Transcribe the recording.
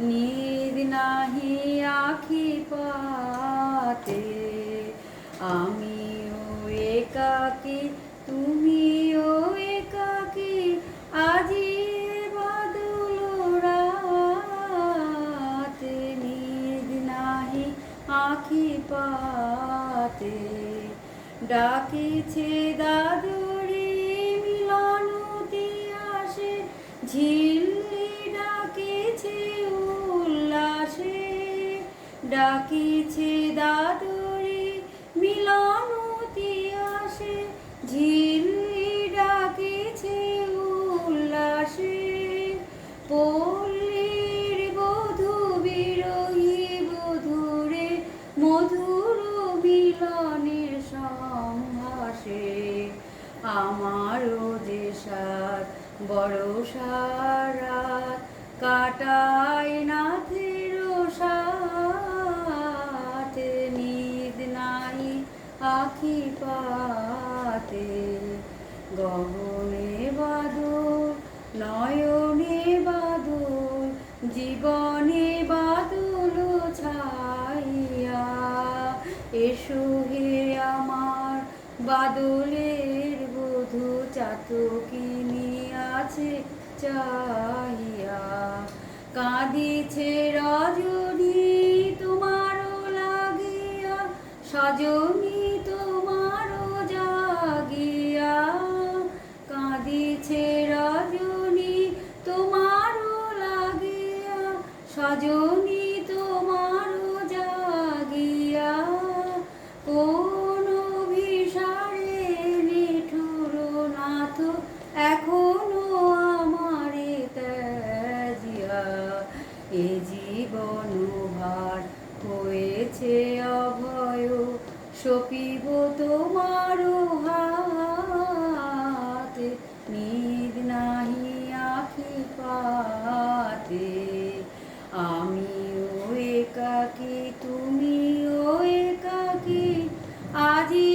নিদ নাহি আখি পাতে। আমিও একাকি, তুমিও একাকি, আজি বাদল রাতে। নিদ নাহি আখি পাতে। ডাকিছে দাদুরে ঝিল্লি ডাকিছে উল্লাসে, ডাকিছে দাদুরে, মিলনতে আসে। ঝিল্লি ডাকিছে উল্লাসে, পল্লীর বধু বিরোহী বধূরে, মধুর মিলনের সম্ভাসে আমারও যে বড় সারাত কাটায় নাথের সাথে। নিদ নাই আখি পাতে। গগনে বাদল, নয়নে বাদল, জীবনে বাদল ছাইয়া। এসো হে আমার বাদলের বধূ চাতকিনি আছে চাহিয়া। কাঁদিছে রজনী তোমারও লাগিয়া, সজনী তোমারও জাগিয়া। কাঁদিছে রজনী তোমারও লাগিয়া, সজনী হয়েছে অভয় সপিব তোমার হাতে নিদ নাহি আখি পাতে। আমিও একাকি তুমিও একাকি আজি